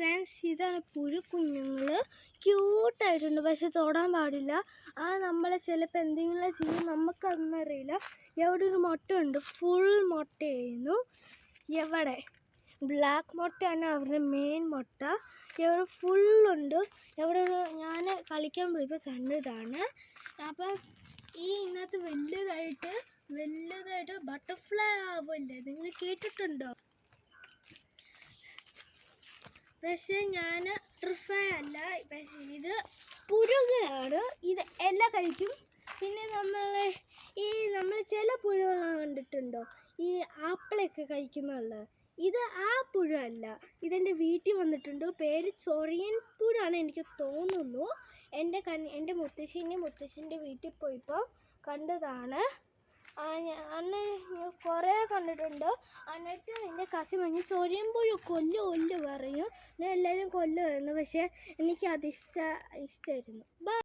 Friends ഇതാണ് പുഴു കുഞ്ഞുങ്ങൾ ക്യൂട്ടായിട്ടുണ്ട് പക്ഷെ തൊടാൻ പാടില്ല. ആ നമ്മളെ ചിലപ്പോൾ എന്തെങ്കിലും ചെയ്യും നമുക്കതൊന്നും അറിയില്ല. എവിടെ ഒരു മുട്ടയുണ്ട്. ഫുൾ മുട്ടയായിരുന്നു. എവിടെ? ബ്ലാക്ക് മുട്ടയാണ് അവരുടെ മെയിൻ മുട്ട. ഇവിടെ ഫുള്ളുണ്ട് എവിടെ ഞാൻ കളിക്കാൻ പോയപ്പോൾ കണ്ടതാണ്. അപ്പം ഈ ഇന്നത്തെ വലുതായിട്ട് വലുതായിട്ട് ബട്ടർഫ്ലൈ ആവില്ലേ നിങ്ങൾ കേട്ടിട്ടുണ്ടോ? പക്ഷെ ഞാൻ ബട്ടർഫ്ലൈ അല്ല ഇത് പുരുകയാണ് ഇത് ഇല കഴിക്കും. പിന്നെ നമ്മൾ ഈ നമ്മൾ ചില പുഴുകൾ കണ്ടിട്ടുണ്ടോ? ഈ ആപ്പിളൊക്കെ കഴിക്കുന്നുള്ളത് ഇത് ആ പുഴ അല്ല ഇതെന്റെ വീട്ടിൽ വന്നിട്ടുണ്ട്. പേര് ചൊറിയൻ പുഴാണ് എനിക്ക് തോന്നുന്നു. എന്റെ കൺ എന്റെ മുത്തശ്ശിന്റെ മുത്തശ്ശന്റെ വീട്ടിൽ പോയപ്പോൾ കണ്ടതാണ്. ഞാൻ കുറേ കണ്ടിട്ടുണ്ട്. എന്നിട്ട് എന്റെ കസിൻ പറഞ്ഞു ചൊരിയുമ്പോഴും പുഴു കൊല്ലു കൊല്ലു പറയും. ഞാൻ എല്ലാവരും കൊല്ലുമായിരുന്നു പക്ഷേ എനിക്ക് അത് ഇഷ്ട ഇഷ്ടമായിരുന്നു ബൈ